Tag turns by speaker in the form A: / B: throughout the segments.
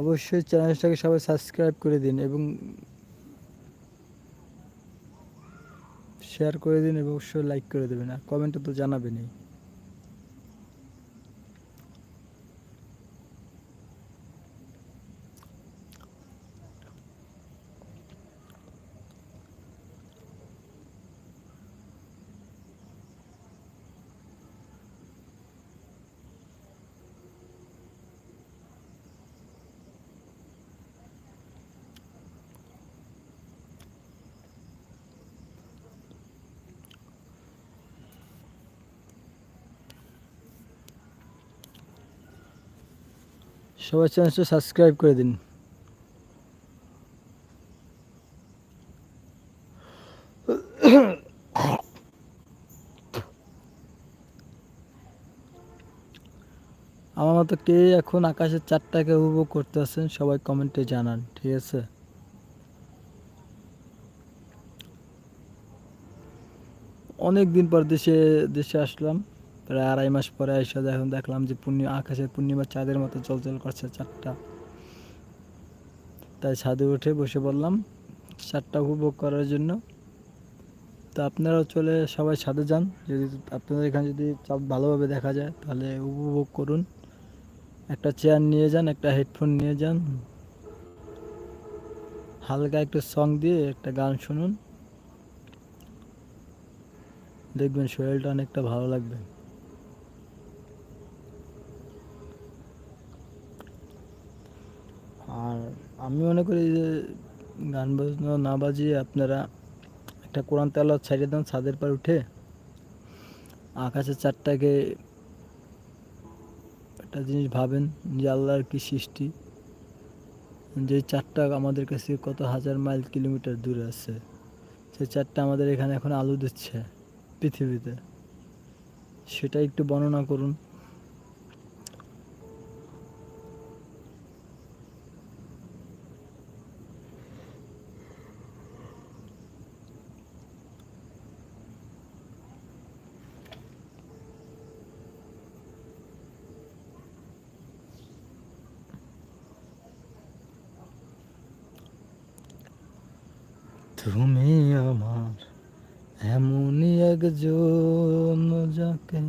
A: অবশ্যই চ্যানেলটাকে সবাই সাবস্ক্রাইব করে দিন এবং শেয়ার করে দিন এবং অবশ্যই লাইক করে দেবেন আর কমেন্টে তো জানাবেনই। সবাই চ্যানেলটা সাবস্ক্রাইব করে দিন। আমার মতো কে এখন আকাশের চারটাকে উপভোগ করতে আছেন, সবাই কমেন্টে জানান, ঠিক আছে? অনেক দিন পর দেশে দেশে আসলাম। প্রায় আড়াই মাস পরে এসে এখন দেখলাম যে পূর্ণিমা আকাশের পূর্ণিমা চাঁদের মতো চলচল করছে চারটা তাই ছাদে উঠে বসে পড়লাম চারটা উপভোগ করার জন্য তো আপনারাও চলে সবাই ছাদে যান। যদি আপনাদের এখানে যদি চাপ ভালোভাবে দেখা যায় তাহলে উপভোগ করুন। একটা চেয়ার নিয়ে যান, একটা হেডফোন নিয়ে যান। হালকা একটু সং দিয়ে একটা গান শুনুন। দেখবেন শরীরটা অনেকটা ভালো লাগবে। আর আমি মনে করি যে গান বাজনা না বাজিয়ে আপনারা একটা কোরআন তেলাওয়াত ছাড়িয়ে দেন, ছাদের পর উঠে আকাশের চারটাকে একটা জিনিস ভাবেন যে আল্লাহর কি সৃষ্টি। যে চারটা আমাদের কাছে কত হাজার মাইল কিলোমিটার দূরে আছে সেই চারটা আমাদের এখানে এখন আলো দিচ্ছে পৃথিবীতে। সেটা একটু বর্ণনা করুন। তুমি আমার, এমনই একজন যাকে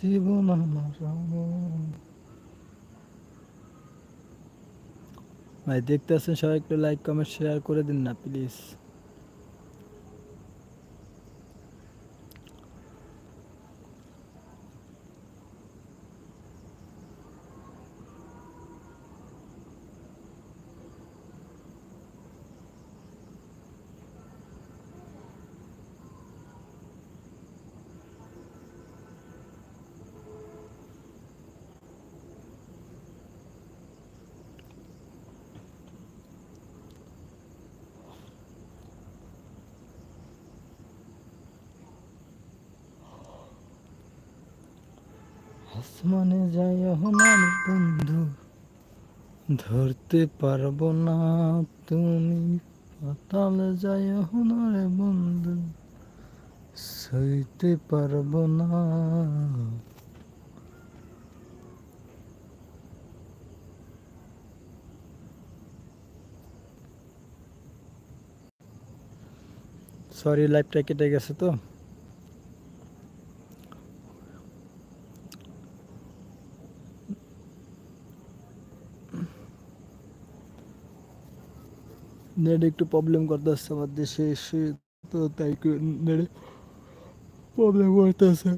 A: জীবন আমার ভাই দেখতে আছেন সবাই, একটু লাইক কমেন্ট শেয়ার করে দিন না প্লিজ আসমানে যাই আমার বন্ধু। ধরতে পারব না তুমি, পাতালে যাই রে বন্ধু। সইতে পারব না। সরি লাইভটা কেটে গেছে তো? নেট একটু প্রবলেম করতে আসছে আমার দেশে এসে তো তাই নেট প্রবলেম করতে আসে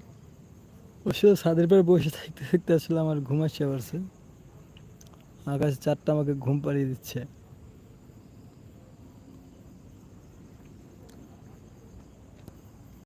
A: অবশ্য ছাদের পরে বসে থাকতে থাকতে আসলে আমার ঘুম আসছে আকাশ চারটা আমাকে ঘুম পাড়িয়ে দিচ্ছে।